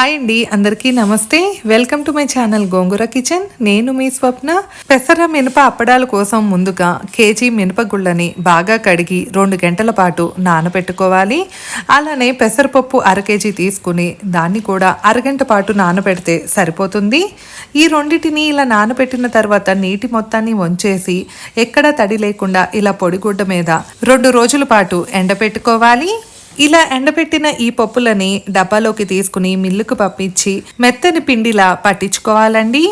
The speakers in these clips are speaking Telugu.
హాయ్ అండి అందరికీ నమస్తే. Welcome to my channel Gongura kitchen. నేను మీ స్వప్న. పెసర మినప అప్పడాల కోసం ముందుగా కేజీ మినపగుళ్ళని బాగా కడిగి రెండు గంటల పాటు నానబెట్టుకోవాలి. అలానే పెసరపప్పు అర కేజీ తీసుకుని దాన్ని కూడా అరగంట పాటు నానబెడితే సరిపోతుంది. ఈ రెండింటిని ఇలా నానబెట్టిన తర్వాత నీటి మొత్తాన్ని వంచేసి ఎక్కడా తడి లేకుండా ఇలా పొడిగుడ్డ మీద రెండు రోజుల పాటు ఎండబెట్టుకోవాలి ఇలా ఎండబెట్టిన ఈ పప్పులని డబ్బాలోకి తీసుకుని మిల్లుకు పంపించి మెత్తని పిండిలా పట్టించుకోవాలండి.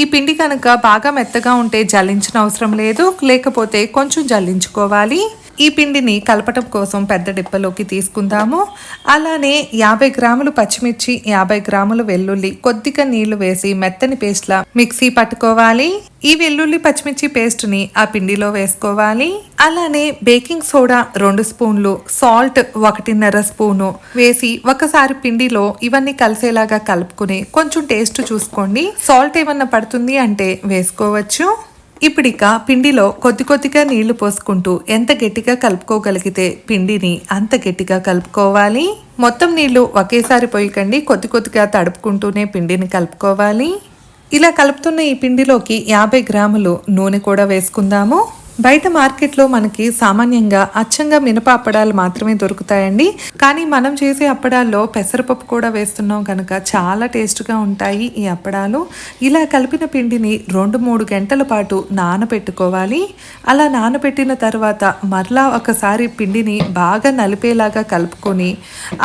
ఈ పిండి కనుక బాగా మెత్తగా ఉంటే జల్లించిన అవసరం లేదు లేకపోతే కొంచెం జల్లించుకోవాలి. ఈ పిండిని కలపటం కోసం పెద్ద డిప్పలోకి తీసుకుందాము. అలానే యాభై గ్రాములు పచ్చిమిర్చి యాభై గ్రాములు వెల్లుల్లి కొద్దిగా నీళ్ళు వేసి మెత్తని పేస్ట్లా మిక్సీ పట్టుకోవాలి. ఈ వెల్లుల్లి పచ్చిమిర్చి పేస్ట్ని ఆ పిండిలో వేసుకోవాలి. అలానే బేకింగ్ సోడా రెండు స్పూన్లు సాల్ట్ ఒకటిన్నర స్పూను వేసి ఒకసారి పిండిలో ఇవన్నీ కలిసేలాగా కలుపుకుని కొంచెం టేస్ట్ చూసుకోండి. సాల్ట్ ఏమన్నా పడుతుంది అంటే వేసుకోవచ్చు. ఇప్పుడిక పిండిలో కొద్ది కొద్దిగా నీళ్ళు పోసుకుంటూ ఎంత గట్టిగా కలుపుకోగలిగితే పిండిని అంత గట్టిగా కలుపుకోవాలి? మొత్తం నీళ్ళు ఒకేసారి పోయకండి కొద్ది కొద్దిగా తడుపుకుంటూనే పిండిని కలుపుకోవాలి. ఇలా కలుపుతున్న ఈ పిండిలోకి యాభై గ్రాములు నూనె కూడా వేసుకుందాము. బయట మార్కెట్లో మనకి సామాన్యంగా అచ్చంగా మినప అప్పడాలు మాత్రమే దొరుకుతాయండి. కానీ మనం చేసే అప్పడాల్లో పెసరపప్పు కూడా వేస్తున్నాం కనుక చాలా టేస్ట్గా ఉంటాయి ఈ అప్పడాలు. ఇలా కలిపిన పిండిని రెండు మూడు గంటల పాటు నానబెట్టుకోవాలి అలా నానబెట్టిన తర్వాత మరలా ఒకసారి పిండిని బాగా నలిపేలాగా కలుపుకొని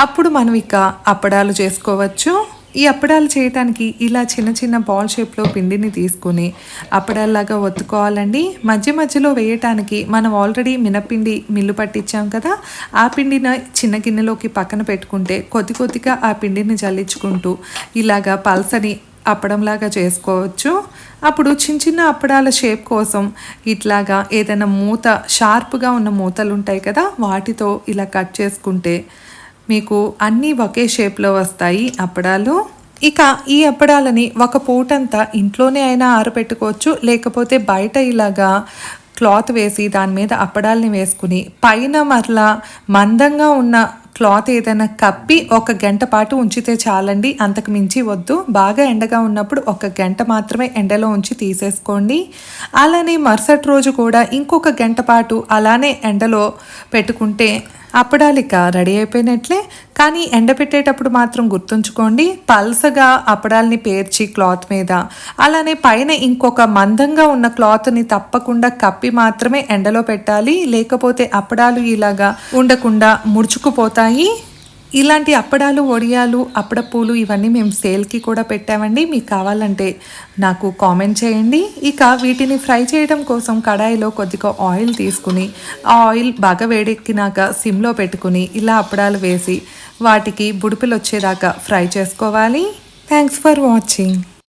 అప్పుడు మనం ఇక అప్పడాలు చేసుకోవచ్చు. ఈ అప్పడాలు చేయటానికి ఇలా చిన్న చిన్న బాల్ షేప్లో పిండిని తీసుకుని అప్పడాల్లాగా ఒత్తుకోవాలండి. మధ్య మధ్యలో వేయటానికి మనం ఆల్రెడీ మినపిండి మిల్లు పట్టించాం కదా ఆ పిండిని చిన్న గిన్నెలోకి పక్కన పెట్టుకుంటే కొద్ది కొద్దిగా ఆ పిండిని జల్లించుకుంటూ ఇలాగా పల్సని అప్పడంలాగా చేసుకోవచ్చు. అప్పుడు చిన్న చిన్న అప్పడాల షేప్ కోసం ఇట్లాగా ఏదైనా మూత షార్ప్గా ఉన్న మూతలు ఉంటాయి కదా వాటితో ఇలా కట్ చేసుకుంటే మీకు అన్నీ ఒకే షేప్లో వస్తాయి అప్పడాలు. ఇక ఈ అప్పడాలని ఒక పూటంతా ఇంట్లోనే అయినా ఆరబెట్టుకోవచ్చు. లేకపోతే బయట ఇలాగా క్లాత్ వేసి దాని మీద అప్పడాలని వేసుకుని పైన మరలా మందంగా ఉన్న క్లాత్ ఏదైనా కప్పి ఒక గంట పాటు ఉంచితే చాలండి. అంతకు మించి వద్దు. బాగా ఎండగా ఉన్నప్పుడు ఒక గంట మాత్రమే ఎండలో ఉంచి తీసేసుకోండి. అలానే మరుసటి రోజు కూడా ఇంకొక గంట పాటు అలానే ఎండలో పెట్టుకుంటే అప్పడాలిక రెడీ అయిపోయినట్లే. కానీ ఎండబెట్టేటప్పుడు మాత్రం గుర్తుంచుకోండి పల్సగా అప్పడాల్ని పేర్చి క్లాత్ మీద. అలానే పైన ఇంకొక మందంగా ఉన్న క్లాత్ని తప్పకుండా కప్పి మాత్రమే ఎండలో పెట్టాలి. లేకపోతే అప్పడాలు ఇలాగా ఉండకుండా ముడుచుకుపోతాయి. ఇలాంటి అప్పడాలు వడియాలు అప్పడపూలు ఇవన్నీ మేము సేల్కి కూడా పెట్టామండి. మీకు కావాలంటే నాకు కామెంట్ చేయండి. ఇక వీటిని ఫ్రై చేయడం కోసం కడాయిలో కొద్దిగా ఆయిల్ తీసుకుని ఆ ఆయిల్ బాగా వేడెక్కినాక సిమ్లో పెట్టుకుని ఇలా అప్పడాలు వేసి వాటికి బుడిపిలు వచ్చేదాకా ఫ్రై చేసుకోవాలి. Thanks for watching.